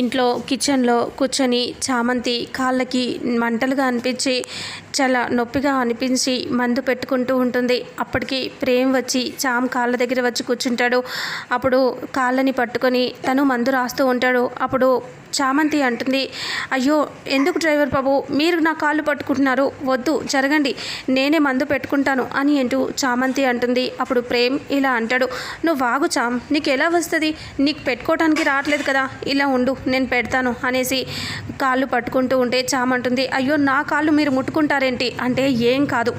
ఇంట్లో కిచెన్లో కూర్చొని చామంతి కాళ్ళకి మంటలుగా అనిపించి చాలా నొప్పిగా అనిపించి మందు పెట్టుకుంటూ ఉంటుంది. అప్పటికి ప్రేమ్ వచ్చి చామ్ కాళ్ళ దగ్గర వచ్చి కూర్చుంటాడు. అప్పుడు కాళ్ళని పట్టుకొని తను మందు రాస్తూ ఉంటాడు. అప్పుడు చామంతి అంటుంది అయ్యో ఎందుకు డ్రైవర్ బాబు? మీరు నా కాళ్ళు పట్టుకుంటున్నారు. వద్దు జరగండి. నేనే మందు పెట్టుకుంటాను అని అంటూ చామంతి అంటుంది. అప్పుడు ప్రేమ్ ఇలా అంటాడు నువ్వు వాగు చామ్ నీకు ఎలా వస్తుంది? నీకు పెట్టుకోవటానికి రావట్లేదు కదా. ఇలా ఉండు నేను పెడతాను అనేసి కాళ్ళు పట్టుకుంటూ ఉంటే చామంటుంది అయ్యో నా కాళ్ళు మీరు ముట్టుకుంటారేంటి? అంటే ఏం కాదు.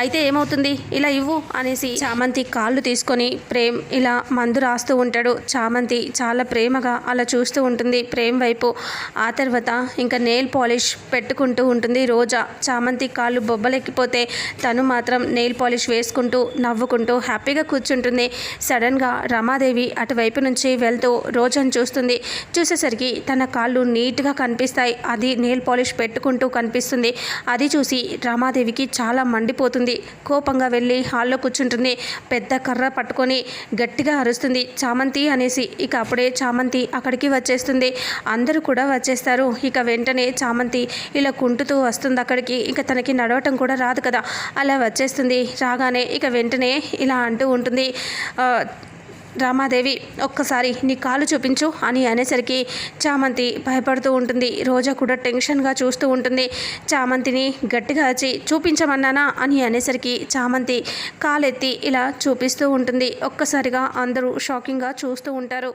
అయితే ఏమవుతుంది? ఇలా ఇవ్వు అనేసి చామంతి కాళ్ళు తీసుకొని ప్రేమ్ ఇలా మందు రాస్తూ ఉంటాడు. చామంతి చాలా ప్రేమగా అలా చూస్తూ ఉంటుంది. ప్రేమ్ వైపు ఆ తర్వాత ఇంకా నెయిల్ పాలిష్ పెట్టుకుంటూ ఉంటుంది. రోజా చామంతి కాళ్ళు బొబ్బలెక్కిపోతే తను మాత్రం నెయిల్ పాలిష్ వేసుకుంటూ నవ్వుకుంటూ హ్యాపీగా కూర్చుంటుంది. సడన్గా రమాదేవి అటువైపు నుంచి వెళ్తూ రోజాను చూస్తుంది. చూసేసరికి తన కాళ్ళు నీట్గా కనిపిస్తాయి. అది నెయిల్ పాలిష్ పెట్టుకుంటూ కనిపిస్తుంది. అది చూసి రమాదేవికి చాలా మండిపోతుంది. కోపంగా వెళ్ళి హాల్లో కూర్చుంటుంది. పెద్ద కర్ర పట్టుకొని గట్టిగా అరుస్తుంది. చామంతి అనేసి ఇక అప్పుడే చామంతి అక్కడికి వచ్చేస్తుంది. అందరూ కూడా వచ్చేస్తారు. ఇక వెంటనే చామంతి ఇలా కుంటుతూ వస్తుంది అక్కడికి. ఇక తనకి నడవటం కూడా రాదు కదా. అలా వచ్చేస్తుంది. రాగానే ఇక వెంటనే ఇలా అంటూ ఉంటుంది. రామాదేవి ఒక్కసారి నీ కాలు చూపించు అని అనేసరికి చామంతి భయపడుతూ ఉంటుంది. రోజా కూడా టెన్షన్గా చూస్తూ ఉంటుంది. చామంతిని గట్టిగా వచ్చి చూపించమన్నానా? అని అనేసరికి చామంతి కాలెత్తి ఇలా చూపిస్తూ ఉంటుంది. ఒక్కసారిగా అందరూ షాకింగ్గా చూస్తూ ఉంటారు.